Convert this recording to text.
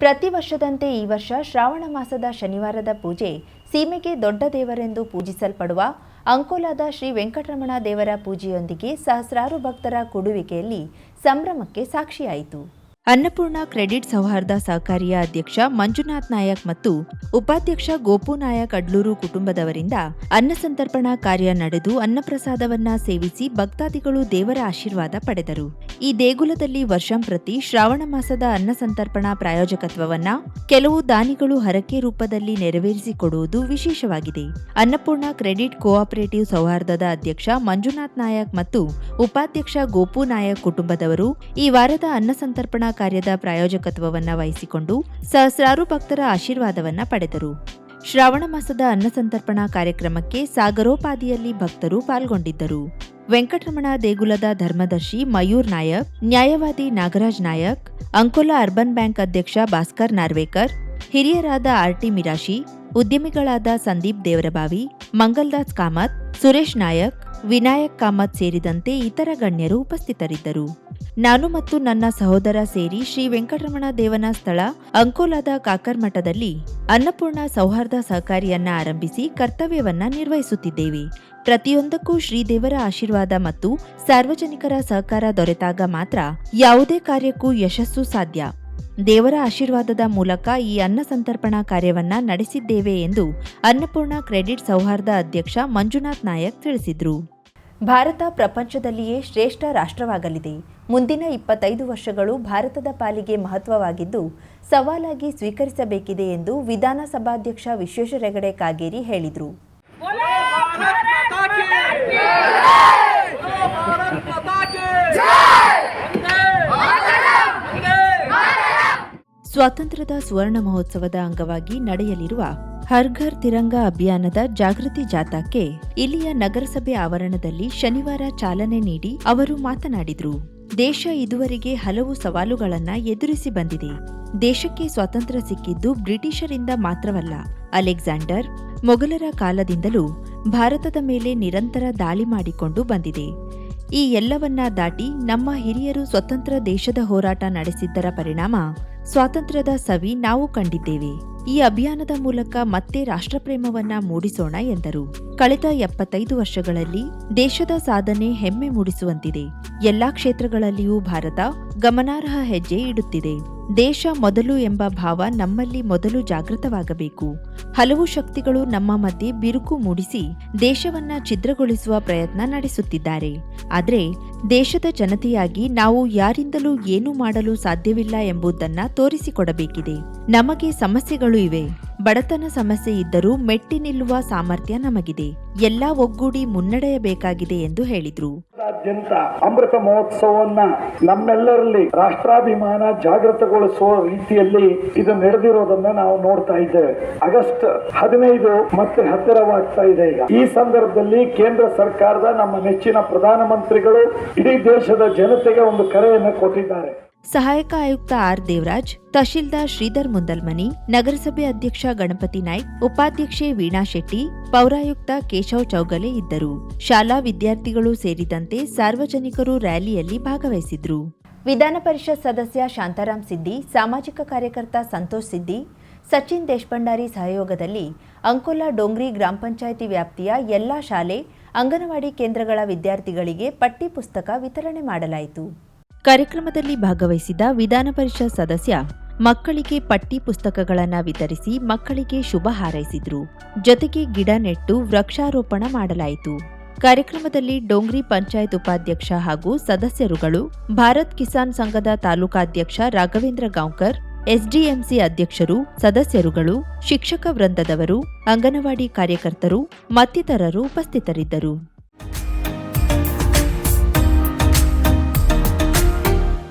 ಪ್ರತಿ ವರ್ಷದಂತೆ ಈ ವರ್ಷ ಶ್ರಾವಣ ಮಾಸದ ಶನಿವಾರದ ಪೂಜೆ ಸೀಮೆಗೆ ದೊಡ್ಡ ದೇವರೆಂದು ಪೂಜಿಸಲ್ಪಡುವ ಅಂಕೋಲಾದ ಶ್ರೀ ವೆಂಕಟರಮಣ ದೇವರ ಪೂಜೆಯೊಂದಿಗೆ ಸಹಸ್ರಾರು ಭಕ್ತರ ಕೊಡುವಿಕೆಯಲ್ಲಿ ಸಂಭ್ರಮಕ್ಕೆ ಸಾಕ್ಷಿಯಾಯಿತು. ಅನ್ನಪೂರ್ಣ ಕ್ರೆಡಿಟ್ ಸೌಹಾರ್ದ ಸಹಕಾರಿಯ ಅಧ್ಯಕ್ಷ ಮಂಜುನಾಥ್ ನಾಯಕ್ ಮತ್ತು ಉಪಾಧ್ಯಕ್ಷ ಗೋಪು ನಾಯಕ್ ಅಡ್ಲೂರು ಕುಟುಂಬದವರಿಂದ ಅನ್ನ ಸಂತರ್ಪಣಾ ಕಾರ್ಯ ನಡೆದು ಅನ್ನಪ್ರಸಾದವನ್ನ ಸೇವಿಸಿ ಭಕ್ತಾದಿಗಳು ದೇವರ ಆಶೀರ್ವಾದ ಪಡೆದರು. ಈ ದೇಗುಲದಲ್ಲಿ ವರ್ಷಂಪ್ರತಿ ಶ್ರಾವಣ ಮಾಸದ ಅನ್ನ ಸಂತರ್ಪಣಾ ಪ್ರಾಯೋಜಕತ್ವವನ್ನ ಕೆಲವು ದಾನಿಗಳು ಹರಕೆ ರೂಪದಲ್ಲಿ ನೆರವೇರಿಸಿಕೊಡುವುದು ವಿಶೇಷವಾಗಿದೆ. ಅನ್ನಪೂರ್ಣ ಕ್ರೆಡಿಟ್ ಕೋಆಪರೇಟಿವ್ ಸೌಹಾರ್ದದ ಅಧ್ಯಕ್ಷ ಮಂಜುನಾಥ್ ನಾಯಕ್ ಮತ್ತು ಉಪಾಧ್ಯಕ್ಷ ಗೋಪು ನಾಯಕ್ ಕುಟುಂಬದವರು ಈ ವಾರದ ಅನ್ನ ಸಂತರ್ಪಣಾ ಕಾರ್ಯದ ಪ್ರಾಯೋಜಕತ್ವವನ್ನ ವಹಿಸಿಕೊಂಡು ಸಹಸ್ರಾರು ಭಕ್ತರ ಆಶೀರ್ವಾದವನ್ನ ಪಡೆದರು. ಶ್ರಾವಣ ಮಾಸದ ಅನ್ನ ಸಂತರ್ಪಣಾ ಕಾರ್ಯಕ್ರಮಕ್ಕೆ ಸಾಗರೋಪಾದಿಯಲ್ಲಿ ಭಕ್ತರು ಪಾಲ್ಗೊಂಡಿದ್ದರು. ವೆಂಕಟರಮಣ ದೇಗುಲದ ಧರ್ಮದರ್ಶಿ ಮಯೂರ್ ನಾಯಕ್, ನ್ಯಾಯವಾದಿ ನಾಗರಾಜ್ ನಾಯಕ್, ಅಂಕೋಲಾ ಅರ್ಬನ್ ಬ್ಯಾಂಕ್ ಅಧ್ಯಕ್ಷ ಭಾಸ್ಕರ್ ನಾರ್ವೇಕರ್, ಹಿರಿಯರಾದ ಆರ್ಟಿ ಮಿರಾಶಿ, ಉದ್ಯಮಿಗಳಾದ ಸಂದೀಪ್ ದೇವರಬಾವಿ, ಮಂಗಲ್ದಾಸ್ ಕಾಮತ್, ಸುರೇಶ್ ನಾಯಕ್ ವಿನಾಯಕ್ ಕಾಮತ್ ಸೇರಿದಂತೆ ಇತರ ಗಣ್ಯರು ಉಪಸ್ಥಿತರಿದ್ದರು. ನಾನು ಮತ್ತು ನನ್ನ ಸಹೋದರ ಸೇರಿ ಶ್ರೀ ವೆಂಕಟರಮಣ ದೇವನ ಸ್ಥಳ ಅಂಕೋಲಾದ ಕಾಕರ್ ಮಠದಲ್ಲಿ ಅನ್ನಪೂರ್ಣ ಸೌಹಾರ್ದ ಸಹಕಾರಿಯನ್ನ ಆರಂಭಿಸಿ ಕರ್ತವ್ಯವನ್ನ ನಿರ್ವಹಿಸುತ್ತಿದ್ದೇವೆ. ಪ್ರತಿಯೊಂದಕ್ಕೂ ಶ್ರೀದೇವರ ಆಶೀರ್ವಾದ ಮತ್ತು ಸಾರ್ವಜನಿಕರ ಸಹಕಾರ ದೊರೆತಾಗ ಮಾತ್ರ ಯಾವುದೇ ಕಾರ್ಯಕ್ಕೂ ಯಶಸ್ಸು ಸಾಧ್ಯ. ದೇವರ ಆಶೀರ್ವಾದದ ಮೂಲಕ ಈ ಅನ್ನ ಸಂತರ್ಪಣಾ ಕಾರ್ಯವನ್ನ ನಡೆಸಿದ್ದೇವೆ ಎಂದು ಅನ್ನಪೂರ್ಣ ಕ್ರೆಡಿಟ್ ಸೌಹಾರ್ದ ಅಧ್ಯಕ್ಷ ಮಂಜುನಾಥ್ ನಾಯಕ್ ತಿಳಿಸಿದ್ರು. ಭಾರತ ಪ್ರಪಂಚದಲ್ಲಿಯೇ ಶ್ರೇಷ್ಠ ರಾಷ್ಟ್ರವಾಗಲಿದೆ. ಮುಂದಿನ ಇಪ್ಪತ್ತೈದು ವರ್ಷಗಳು ಭಾರತದ ಪಾಲಿಗೆ ಮಹತ್ವವಾಗಿದ್ದು ಸವಾಲಾಗಿ ಸ್ವೀಕರಿಸಬೇಕಿದೆ ಎಂದು ವಿಧಾನಸಭಾಧ್ಯಕ್ಷ ವಿಶ್ವೇಶ್ವರಗಡೆ ಕಾಗೇರಿ ಹೇಳಿದರು. ಸ್ವಾತಂತ್ರ್ಯದ ಸುವರ್ಣ ಮಹೋತ್ಸವದ ಅಂಗವಾಗಿ ನಡೆಯಲಿರುವ ಹರ್ ಘರ್ ತಿರಂಗ ಅಭಿಯಾನದ ಜಾಗೃತಿ ಜಾಥಾಕ್ಕೆ ಇಲ್ಲಿಯ ನಗರಸಭೆ ಆವರಣದಲ್ಲಿ ಶನಿವಾರ ಚಾಲನೆ ನೀಡಿ ಅವರು ಮಾತನಾಡಿದರು. ದೇಶ ಇದುವರೆಗೆ ಹಲವು ಸವಾಲುಗಳನ್ನು ಎದುರಿಸಿ ಬಂದಿದೆ. ದೇಶಕ್ಕೆ ಸ್ವಾತಂತ್ರ್ಯ ಸಿಕ್ಕಿದ್ದು ಬ್ರಿಟಿಷರಿಂದ ಮಾತ್ರವಲ್ಲ. ಅಲೆಕ್ಸಾಂಡರ್ ಮೊಘಲರ ಕಾಲದಿಂದಲೂ ಭಾರತದ ಮೇಲೆ ನಿರಂತರ ದಾಳಿ ಮಾಡಿಕೊಂಡು ಬಂದಿದೆ. ಈ ಎಲ್ಲವನ್ನ ದಾಟಿ ನಮ್ಮ ಹಿರಿಯರು ಸ್ವತಂತ್ರ ದೇಶದ ಹೋರಾಟ ನಡೆಸಿದ್ದರ ಪರಿಣಾಮ ಸ್ವಾತಂತ್ರ್ಯದ ಸವಿ ನಾವು ಕಂಡಿದ್ದೇವೆ. ಈ ಅಭಿಯಾನದ ಮೂಲಕ ಮತ್ತೆ ರಾಷ್ಟ್ರಪ್ರೇಮವನ್ನ ಮೂಡಿಸೋಣ ಎಂದರು. ಕಳೆದ ಎಪ್ಪತ್ತೈದು ವರ್ಷಗಳಲ್ಲಿ ದೇಶದ ಸಾಧನೆ ಹೆಮ್ಮೆ ಮೂಡಿಸುವಂತಿದೆ. ಎಲ್ಲಾ ಕ್ಷೇತ್ರಗಳಲ್ಲಿಯೂ ಭಾರತ ಗಮನಾರ್ಹ ಹೆಜ್ಜೆ ಇಡುತ್ತಿದೆ. ದೇಶ ಮೊದಲು ಎಂಬ ಭಾವ ನಮ್ಮಲ್ಲಿ ಮೊದಲು ಜಾಗೃತವಾಗಬೇಕು. ಹಲವು ಶಕ್ತಿಗಳು ನಮ್ಮ ಮಧ್ಯೆ ಬಿರುಕು ಮೂಡಿಸಿ ದೇಶವನ್ನ ಛಿದ್ರಗೊಳಿಸುವ ಪ್ರಯತ್ನ ನಡೆಸುತ್ತಿದ್ದಾರೆ. ಆದರೆ ದೇಶದ ಜನತೆಯಾಗಿ ನಾವು ಯಾರಿಂದಲೂ ಏನು ಮಾಡಲು ಸಾಧ್ಯವಿಲ್ಲ ಎಂಬುದನ್ನ ತೋರಿಸಿಕೊಡಬೇಕಿದೆ. ನಮಗೆ ಸಮಸ್ಯೆಗಳು ಇವೆ. ಬಡತನ ಸಮಸ್ಯೆ ಇದ್ದರೂ ಮೆಟ್ಟಿ ನಿಲ್ಲುವ ಸಾಮರ್ಥ್ಯ ನಮಗಿದೆ. ಎಲ್ಲಾ ಒಗ್ಗೂಡಿ ಮುನ್ನಡೆಯಬೇಕಾಗಿದೆ ಎಂದು ಹೇಳಿದ್ರು. ರಾಜ್ಯಾದ್ಯಂತ ಅಮೃತ ಮಹೋತ್ಸವವನ್ನ ನಮ್ಮೆಲ್ಲರಲ್ಲಿ ರಾಷ್ಟ್ರಾಭಿಮಾನ ಜಾಗೃತಗೊಳಿಸುವ ರೀತಿಯಲ್ಲಿ ಇದು ನಡೆದಿರೋದನ್ನ ನಾವು ನೋಡ್ತಾ ಇದ್ದೇವೆ. ಆಗಸ್ಟ್ ಹದಿನೈದು ಮತ್ತೆ ಹತ್ತಿರವಾಗ್ತಾ ಇದೆ ಈಗ. ಈ ಸಂದರ್ಭದಲ್ಲಿ ಕೇಂದ್ರ ಸರ್ಕಾರದ ನಮ್ಮ ನೆಚ್ಚಿನ ಪ್ರಧಾನಮಂತ್ರಿಗಳು ಇಡೀ ದೇಶದ ಜನತೆಗೆ ಒಂದು ಕರೆಯನ್ನು ಕೊಟ್ಟಿದ್ದಾರೆ. ಸಹಾಯಕ ಆಯುಕ್ತ ಆರ್ ದೇವರಾಜ್, ತಹಶೀಲ್ದಾರ್ ಶ್ರೀಧರ್ ಮುಂದಲ್ಮನಿ, ನಗರಸಭೆ ಅಧ್ಯಕ್ಷ ಗಣಪತಿ ನಾಯ್ಕ್, ಉಪಾಧ್ಯಕ್ಷೆ ವೀಣಾ ಶೆಟ್ಟಿ, ಪೌರಾಯುಕ್ತ ಕೇಶವ್ ಚೌಗಲೆ ಇದ್ದರು. ಶಾಲಾ ವಿದ್ಯಾರ್ಥಿಗಳು ಸೇರಿದಂತೆ ಸಾರ್ವಜನಿಕರು ರ್ಯಾಲಿಯಲ್ಲಿ ಭಾಗವಹಿಸಿದ್ರು. ವಿಧಾನ ಪರಿಷತ್ ಸದಸ್ಯ ಶಾಂತಾರಾಮ್ ಸಿದ್ದಿ, ಸಾಮಾಜಿಕ ಕಾರ್ಯಕರ್ತ ಸಂತೋಷ್ ಸಿದ್ದಿ, ಸಚಿನ್ ದೇಶಭಂಡಾರಿ ಸಹಯೋಗದಲ್ಲಿ ಅಂಕೋಲಾ ಡೋಂಗ್ರಿ ಗ್ರಾಮ ಪಂಚಾಯಿತಿ ವ್ಯಾಪ್ತಿಯ ಎಲ್ಲಾ ಶಾಲೆ, ಅಂಗನವಾಡಿ ಕೇಂದ್ರಗಳ ವಿದ್ಯಾರ್ಥಿಗಳಿಗೆ ಪಠ್ಯಪುಸ್ತಕ ವಿತರಣೆ ಮಾಡಲಾಯಿತು. ಕಾರ್ಯಕ್ರಮದಲ್ಲಿ ಭಾಗವಹಿಸಿದ ವಿಧಾನ ಪರಿಷತ್ ಸದಸ್ಯ, ಮಕ್ಕಳಿಗೆ ಪಟ್ಟಿ ಪುಸ್ತಕಗಳನ್ನು ವಿತರಿಸಿ ಮಕ್ಕಳಿಗೆ ಶುಭ ಹಾರೈಸಿದ್ರು. ಜೊತೆಗೆ ಗಿಡ ನೆಟ್ಟು ವೃಕ್ಷಾರೋಪಣ ಮಾಡಲಾಯಿತು. ಕಾರ್ಯಕ್ರಮದಲ್ಲಿ ಡೋಂಗ್ರಿ ಪಂಚಾಯತ್ ಉಪಾಧ್ಯಕ್ಷ ಹಾಗೂ ಸದಸ್ಯರುಗಳು, ಭಾರತ್ ಕಿಸಾನ್ ಸಂಘದ ತಾಲೂಕಾಧ್ಯಕ್ಷ ರಾಘವೇಂದ್ರ ಗಾಂವ್ಕರ್, ಎಸ್ಡಿಎಂಸಿ ಅಧ್ಯಕ್ಷರು, ಸದಸ್ಯರುಗಳು, ಶಿಕ್ಷಕ ವೃಂದದವರು, ಅಂಗನವಾಡಿ ಕಾರ್ಯಕರ್ತರು, ಮತ್ತಿತರರು ಉಪಸ್ಥಿತರಿದ್ದರು.